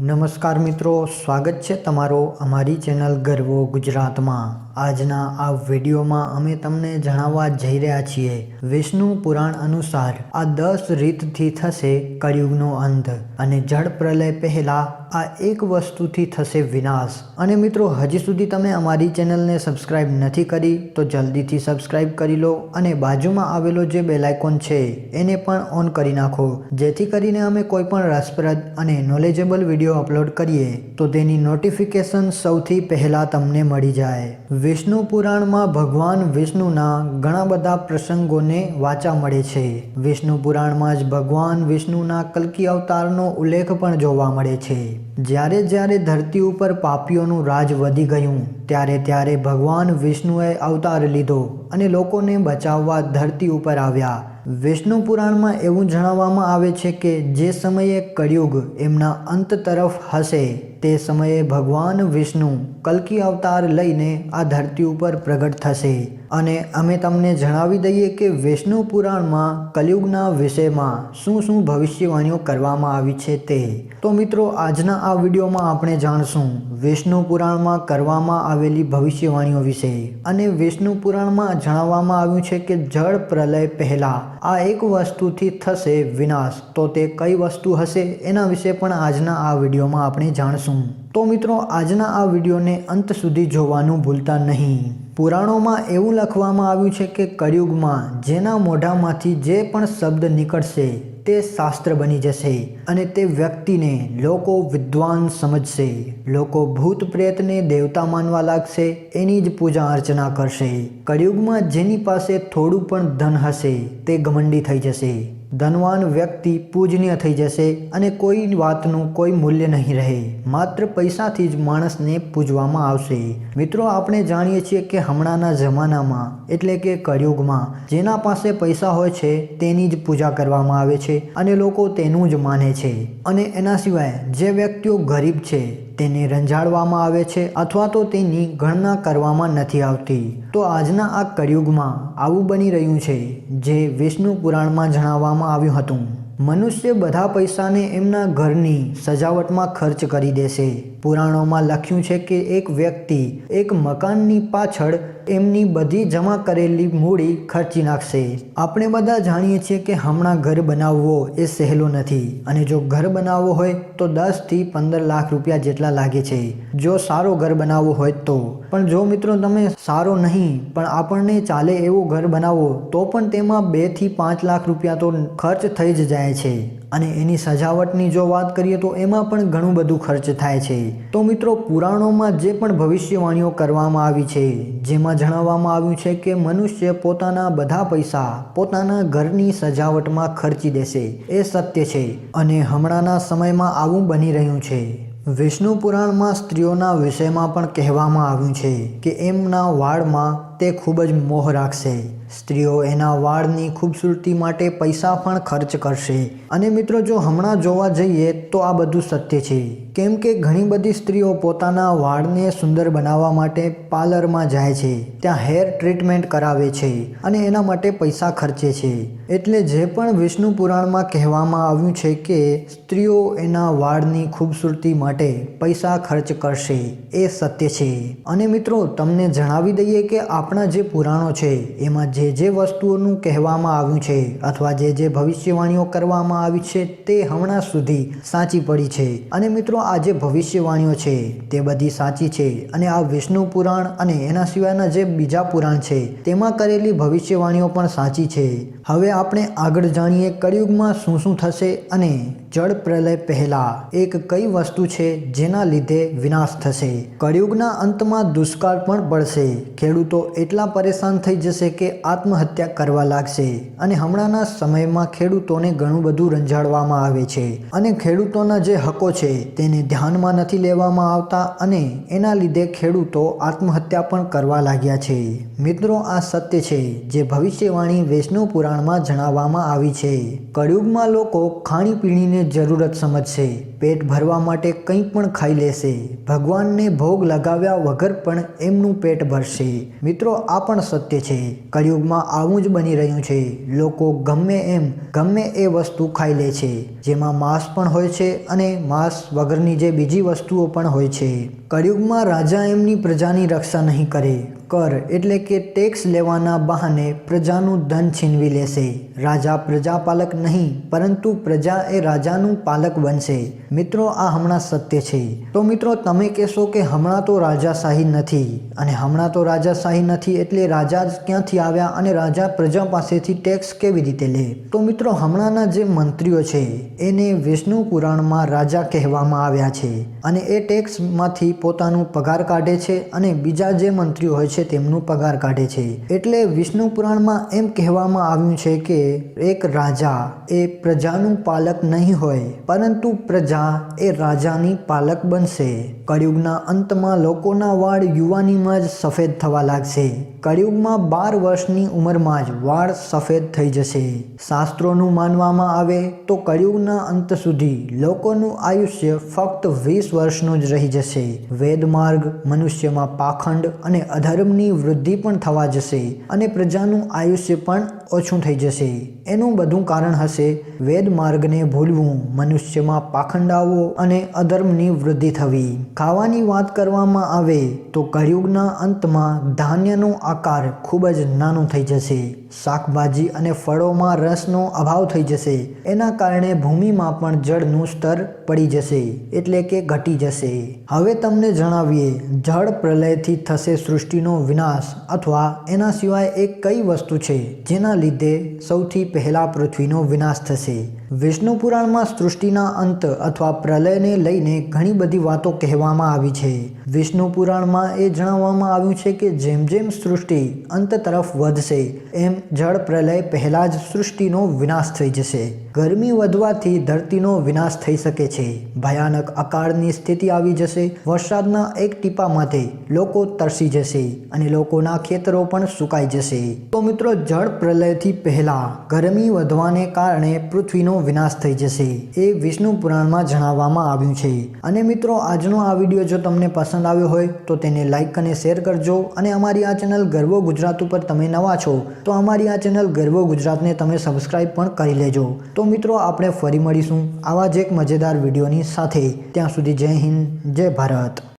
નમસ્કાર મિત્રો સ્વાગત છે તમારો અમારી ચેનલ ગર્વો ગુજરાતમાં. આજના આ વિડીયોમાં અમે તમને જણાવવા જઈ રહ્યા છીએ વિષ્ણુ પુરાણ અનુસાર આ દસ રીતથી થશે કળિયુગનો અંત અને જળ પ્રલય પહેલા આ એક વસ્તુથી થશે વિનાશ. અને મિત્રો, હજી સુધી તમે અમારી ચેનલને સબસ્ક્રાઇબ નથી કરી તો જલ્દીથી સબસ્ક્રાઇબ કરી લો અને બાજુમાં આવેલો જે બેલાઇકોન છે એને પણ ઓન કરી નાખો. જેથી કરીને અમે કોઈ પણ રસપ્રદ અને નોલેજેબલ વીડિયો અપલોડ કરીએ તો તેની નોટિફિકેશન સૌથી પહેલાં તમને મળી જાય. વિષ્ણુ પુરાણમાં ભગવાન વિષ્ણુના ઘણા બધા પ્રસંગોને વાંચા મળે છે. વિષ્ણુ પુરાણમાં જ ભગવાન વિષ્ણુના કલ્કી અવતારનો ઉલ્લેખ પણ જોવા મળે છે. જ્યારે જ્યારે ધરતી ઉપર પાપીઓનું રાજ વધી ગયું, ત્યારે ત્યારે ભગવાન વિષ્ણુએ અવતાર લીધો અને લોકોને બચાવવા ધરતી ઉપર આવ્યા. વિષ્ણુ પુરાણમાં એવું જણાવવામાં આવે છે કે જે સમયે કળિયુગ એમના અંત તરફ હશે, તે સમયે ભગવાન વિષ્ણુ કલ્કી અવતાર લઈને આ ધરતી ઉપર પ્રગટ થશે. અને અમે તમને જણાવી દઈએ કે વિષ્ણુ પુરાણમાં કલયુગના વિષયમાં શું શું ભવિષ્યવાણીઓ કરવામાં આવી છે તે. તો મિત્રો, આજના આ વિડીયોમાં આપણે જાણશું વિષ્ણુ પુરાણમાં કરવામાં આવેલી ભવિષ્યવાણીઓ વિશે અને વિષ્ણુ પુરાણમાં જણાવવામાં આવ્યું છે કે જળ પ્રલય પહેલા આ એક વસ્તુથી થશે વિનાશ. તો તે કઈ વસ્તુ હશે એના વિશે પણ આજના આ વિડીયોમાં આપણે જાણશું. તો મિત્રો, આજના આ વિડીયોને અંત સુધી જોવાનું ભૂલતા નહીં. પુરાણોમાં એવું લખવામાં આવ્યું છે કે કળિયુગમાં જેના મોઢામાંથી જે પણ શબ્દ નીકળશે તે શાસ્ત્ર બની જશે અને તે વ્યક્તિને લોકો વિદ્વાન સમજશે. લોકો ભૂત પ્રેતને દેવતા માનવા લાગશે. એની જ પૂજા અર્ચના કરશે. કળિયુગમાં જેની પાસે થોડું પણ ધન હશે, તે ઘમંડી થઈ જશે. ધનવાન વ્યક્તિ પૂજનીય થઈ જશે અને કોઈ વાતનું કોઈ મૂલ્ય નહીં રહે. માત્ર પૈસાથી જ માણસને પૂજવામાં આવશે. મિત્રો, આપણે જાણીએ છીએ કે હમણાંના જમાનામાં, એટલે કે કળિયુગમાં, જેના પાસે પૈસા હોય છે, તેની જ પૂજા કરવામાં આવે છે અને લોકો તેનું જ માને છે. અને એના સિવાય, જે વ્યક્તિઓ ગરીબ છે તેને રંજાડવામાં આવે છે અથવા તો તેની ગણના કરવામાં નથી આવતી. તો આજના આ કળિયુગમાં આવું બની રહ્યું છે જે વિષ્ણુ પુરાણમાં જણાવવામાં આવ્યું હતું. મનુષ્ય બધા પૈસાને એમના ઘરની સજાવટમાં ખર્ચ કરી દેશે. પુરાણોમાં લખ્યું છે કે એક વ્યક્તિ એક મકાનની પાછળ એમની બધી જમા કરેલી મૂડી ખર્ચી નાખશે. આપણે બધા જાણીએ છીએ કે હમણાં ઘર બનાવવો એ સહેલો નથી. અને જો ઘર બનાવવો હોય તો દસથી પંદર લાખ રૂપિયા જેટલા લાગે છે. જો સારો ઘર બનાવવો હોય તો. પણ જો મિત્રો તમે સારો નહીં, પણ આપણને ચાલે એવું ઘર બનાવો, તો પણ તેમાં બેથી પાંચ લાખ રૂપિયા તો ખર્ચ થઈ જ જાય છે. અને એની સજાવટની જો વાત કરીએ તો એમાં પણ ઘણું બધું ખર્ચ થાય છે. તો મિત્રો, પુરાણોમાં જે પણ ભવિષ્યવાણીઓ કરવામાં આવી છે, જેમાં જણાવવામાં આવ્યું છે કે મનુષ્ય પોતાના બધા પૈસા પોતાના ઘરની સજાવટમાં ખર્ચી દેશે, એ સત્ય છે અને હમણાંના સમયમાં આવું બની રહ્યું છે. વિષ્ણુ પુરાણમાં સ્ત્રીઓના વિષયમાં પણ કહેવામાં આવ્યું છે કે એમના વાળમાં તે ખૂબ જ મોહ રાખશે. સ્ત્રીઓ એના વાળની ખૂબસૂરતી માટે પૈસા પણ ખર્ચ કરશે. અને મિત્રો, જો હમણાં જોવા જઈએ તો આ બધું સત્ય છે. કેમ કે ઘણી બધી સ્ત્રીઓ પોતાના વાળને સુંદર બનાવવા માટે પાર્લરમાં જાય છે. ત્યાં હેર ટ્રીટમેન્ટ કરાવે છે અને એના માટે પૈસા ખર્ચે છે. એટલે જે પણ વિષ્ણુ પુરાણમાં કહેવામાં આવ્યું છે કે સ્ત્રીઓ એના વાળની ખૂબસૂરતી માટે પૈસા ખર્ચ કરશે, એ સત્ય છે. અને મિત્રો, તમને જણાવી દઈએ કે આપણા જે પુરાણો છે, એમાં જે જે વસ્તુઓનું કહેવામાં આવ્યું છે અથવા જે જે ભવિષ્યવાણીઓ કરવામાં આવી છે તે હમણાં સુધી સાચી પડી છે. અને મિત્રો, આ જે ભવિષ્યવાણીઓ છે તે બધી સાચી છે અને આ વિષ્ણુ પુરાણ અને એના સિવાયના જે બીજા પુરાણ છે તેમાં કરેલી ભવિષ્યવાણીઓ પણ સાચી છે. હવે આપણે આગળ જાણીએ કળિયુગમાં શું શું થશે અને જળ પ્રલય પહેલા એક કઈ વસ્તુ છે જેના લીધે વિનાશ થશે? કળિયુગના અંતમાં દુષ્કાળ પણ પડશે. ખેડૂતો એટલા પરેશાન થઈ જશે કે આત્મહત્યા કરવા લાગશે. અને હમણાંના સમયમાં ખેડૂતોને ઘણું બધું રંજાડવામાં આવે છે. અને ખેડૂતોના જે હકો છે તેને ધ્યાનમાં નથી લેવામાં આવતા અને એના લીધે ખેડૂતો આત્મહત્યા પણ કરવા લાગ્યા છે. મિત્રો, આ સત્ય છે જે ભવિષ્યવાણી વૈષ્ણવ પુરાણમાં જણાવવામાં આવી છે. કળિયુગમાં લોકો ખાણીપીણીને જરૂરત સમજશે. પેટ ભરવા માટે કંઈ પણ ખાઈ લેશે. ભગવાનને ભોગ લગાવ્યા વગર પણ એમનું પેટ ભરશે. મિત્રો, આ પણ સત્ય છે. કળિયુગમાં આવું જ બની રહ્યું છે. લોકો ગમે એમ, ગમે એ વસ્તુ ખાઈ લે છે. જેમાં માંસ પણ હોય છે અને માંસ વગરની જે બીજી વસ્તુઓ પણ હોય છે. કળિયુગમાં રાજા એમની પ્રજાની રક્ષા નહીં કરે. કર એટલે કે ટેક્સ લેવાના બહાને પ્રજાનું ધન છીનવી લેશે. રાજા પ્રજાપાલક નહીં, પરંતુ પ્રજા એ રાજાનું પાલક બનશે. મિત્રો, આ હમણાં સત્ય છે. તો મિત્રો, તમે કહેશો કે હમણાં તો રાજાશાહી નથી. અને હમણાં તો રાજાશાહી નથી એટલે રાજા ક્યાંથી આવ્યા અને રાજા પ્રજા પાસેથી ટેક્સ કેવી રીતે લે? તો મિત્રો, હમણાંના જે મંત્રીઓ છે, એને વિષ્ણુ પુરાણમાં રાજા કહેવામાં આવ્યા છે. અને એ ટેક્સમાંથી પોતાનું પગાર કાઢે છે અને બીજા જે મંત્રીઓ હોય છે તેમનું પગાર કાઢે છે. એટલે વિષ્ણુ પુરાણમાં એમ કહેવામાં આવ્યું છે કે એક રાજા એ પ્રજાનું પાલક નહીં હોય, પરંતુ પ્રજા એ રાજાની પાલક બનશે. કળિયુગના અંતમાં લોકોના વાળ યુવાનીમાં જ સફેદ થવા લાગશે. કળિયુગમાં બાર વર્ષની ઉંમરમાં જ વાળ સફેદ થઈ જશે. શાસ્ત્રોનું માનવામાં આવે તો કળિયુગના અંત સુધી લોકોનું આયુષ્ય ફક્ત વીસ વર્ષનું જ રહી જશે. વેદ માર્ગ મનુષ્યમાં પાખંડ અને અધર્મની વૃદ્ધિ પણ થવા જશે અને પ્રજાનું આયુષ્ય પણ ઓછું થઈ જશે. એનું બધું કારણ હશે વેદ માર્ગને ભૂલવું, મનુષ્યમાં પાખંડ આવવો અને અધર્મની વૃદ્ધિ થવી. ખાવાની વાત કરવામાં આવે તો કળિયુગના અંતમાં ધાન્યનો આકાર ખૂબ જ નાનો થઈ જશે. શાકભાજી અને ફળોમાં રસનો અભાવ થઈ જશે. એના કારણે ભૂમિમાં પણ જળનું સ્તર પડી જશે, એટલે કે ઘટી જશે. હવે તમને જણાવીએ, જળ પ્રલયથી થશે સૃષ્ટિનો વિનાશ અથવા એના સિવાય એક કઈ વસ્તુ છે જેના લીધે સૌથી પહેલાં પૃથ્વીનો વિનાશ થશે? વિષ્ણુ પુરાણમાં સૃષ્ટિના અંત અથવા પ્રલયને લઈને ઘણી બધી વાતો કહેવામાં આવી છે. વિષ્ણુ પુરાણમાં એ જણાવવામાં આવ્યું છે કે જેમ જેમ સૃષ્ટિ અંત તરફ વધશે, એમ જળ પ્રલય પહેલાં જ સૃષ્ટિનો વિનાશ થઈ જશે. ગરમી વધવાથી ધરતીનો વિનાશ થઈ શકે છે. ભયાનક અકાળની સ્થિતિ આવી જશે. વરસાદના એક ટીપા માટે લોકો તરસી જશે અને લોકોના ખેતરો પણ સુકાઈ જશે. તો મિત્રો, જળ પ્રલયથી પહેલા ગરમી વધવાને કારણે પૃથ્વીનો વિનાશ થઈ જશે, એ વિષ્ણુ પુરાણમાં જણાવવામાં આવ્યું છે. અને મિત્રો, આજનો આ વીડિયો જો તમને પસંદ આવ્યો હોય, તો તેને લાઇક અને શેર કરજો. અને અમારી આ ચેનલ ગર્વો ગુજરાત ઉપર તમે નવા છો, તો અમારી આ ચેનલ ગર્વો ગુજરાતને તમે સબસ્ક્રાઇબ પણ કરી લેજો. તો મિત્રો, આપણે ફરી મળીશું આવા જ એક મજેદાર વિડીયોની સાથે. ત્યાં સુધી જય હિન્દ, જય ભારત.